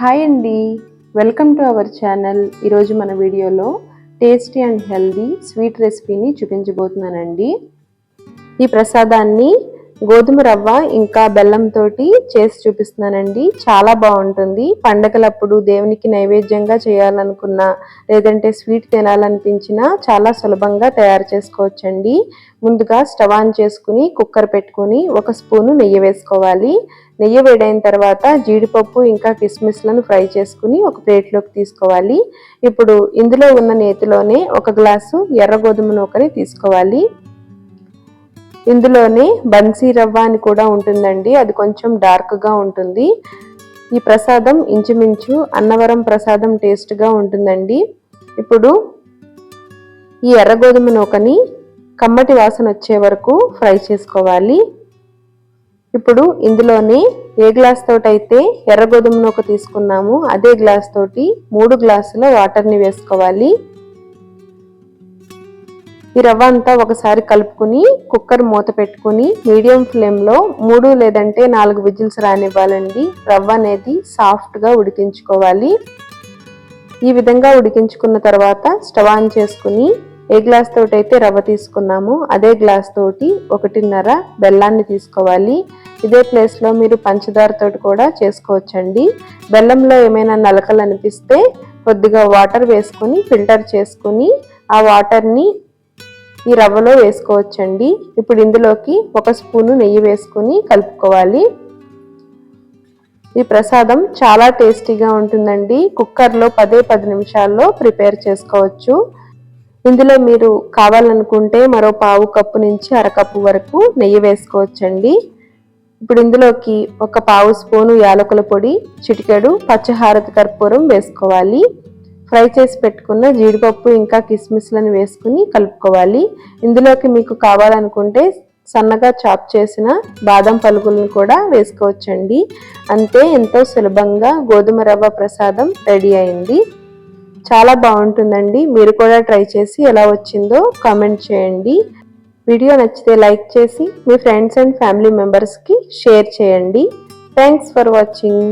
Hi అండి. Welcome to our channel. ఈరోజు మన వీడియోలో టేస్టీ అండ్ హెల్దీ స్వీట్ రెసిపీని చూపించబోతున్నానండి. ఈ ప్రసాదాన్ని గోధుమ రవ్వ ఇంకా బెల్లంతో చేసి చూపిస్తున్నానండి. చాలా బాగుంటుంది. పండగలప్పుడు దేవునికి నైవేద్యంగా చేయాలనుకున్నా లేదంటే స్వీట్ తినాలనిపించినా చాలా సులభంగా తయారు చేసుకోవచ్చండి. ముందుగా స్టవ్ ఆన్ చేసుకుని కుక్కర్ పెట్టుకుని ఒక స్పూను నెయ్యి వేసుకోవాలి. నెయ్యి వేడైన తర్వాత జీడిపప్పు ఇంకా కిస్మిస్లను ఫ్రై చేసుకుని ఒక ప్లేట్లోకి తీసుకోవాలి. ఇప్పుడు ఇందులో ఉన్న నేతిలోనే ఒక గ్లాసు ఎర్ర గోధుమ నూకని తీసుకోవాలి. ఇందులోనే బన్సీ రవ్వ అని కూడా ఉంటుందండి. అది కొంచెం డార్క్గా ఉంటుంది. ఈ ప్రసాదం ఇంచుమించు అన్నవరం ప్రసాదం టేస్ట్గా ఉంటుందండి. ఇప్పుడు ఈ ఎర్ర గోధుమ నూకని కమ్మటి వాసన వచ్చే వరకు ఫ్రై చేసుకోవాలి. ఇప్పుడు ఇందులోనే ఏ గ్లాస్ తోటైతే అయితే ఎర్ర గోధుమ నూక తీసుకున్నామో అదే గ్లాస్ తోటి మూడు గ్లాసుల వాటర్ని వేసుకోవాలి. ఈ రవ్వ అంతా ఒకసారి కలుపుకుని కుక్కర్ మూత పెట్టుకుని మీడియం ఫ్లేమ్లో మూడు లేదంటే నాలుగు విజిల్స్ రానివ్వాలండి. రవ్వ అనేది సాఫ్ట్గా ఉడికించుకోవాలి. ఈ విధంగా ఉడికించుకున్న తర్వాత స్టవ్ ఆన్ చేసుకుని ఏ గ్లాస్ తోటి అయితే రవ్వ తీసుకున్నామో అదే గ్లాస్ తోటి ఒకటిన్నర బెల్లాన్ని తీసుకోవాలి. ఇదే ప్లేస్లో మీరు పంచదారతోటి కూడా చేసుకోవచ్చండి. బెల్లంలో ఏమైనా నలకలు అనిపిస్తే కొద్దిగా వాటర్ వేసుకొని ఫిల్టర్ చేసుకుని ఆ వాటర్ని ఈ రవ్వలో వేసుకోవచ్చండి. ఇప్పుడు ఇందులోకి ఒక స్పూను నెయ్యి వేసుకుని కలుపుకోవాలి. ఈ ప్రసాదం చాలా టేస్టీగా ఉంటుందండి. కుక్కర్లో పదే పది నిమిషాల్లో ప్రిపేర్ చేసుకోవచ్చు. ఇందులో మీరు కావాలనుకుంటే మరో పావు కప్పు నుంచి అరకప్పు వరకు నెయ్యి వేసుకోవచ్చండి. ఇప్పుడు ఇందులోకి ఒక పావు స్పూను యాలకుల పొడి చిటికెడు పచ్చహారతి కర్పూరం వేసుకోవాలి. ఫ్రై చేసి పెట్టుకున్న జీడిపప్పు ఇంకా కిస్మిస్లను వేసుకుని కలుపుకోవాలి. ఇందులోకి మీకు కావాలనుకుంటే సన్నగా చాప్ చేసిన బాదం పలుకులను కూడా వేసుకోవచ్చండి. అంతే ఎంతో సులభంగా గోధుమ రవ్వ ప్రసాదం రెడీ అయింది. చాలా బాగుంటుందండి. మీరు కూడా ట్రై చేసి ఎలా వచ్చిందో కామెంట్ చేయండి. వీడియో నచ్చితే లైక్ చేసి మీ ఫ్రెండ్స్ అండ్ ఫ్యామిలీ మెంబర్స్కి షేర్ చేయండి. Thanks for watching.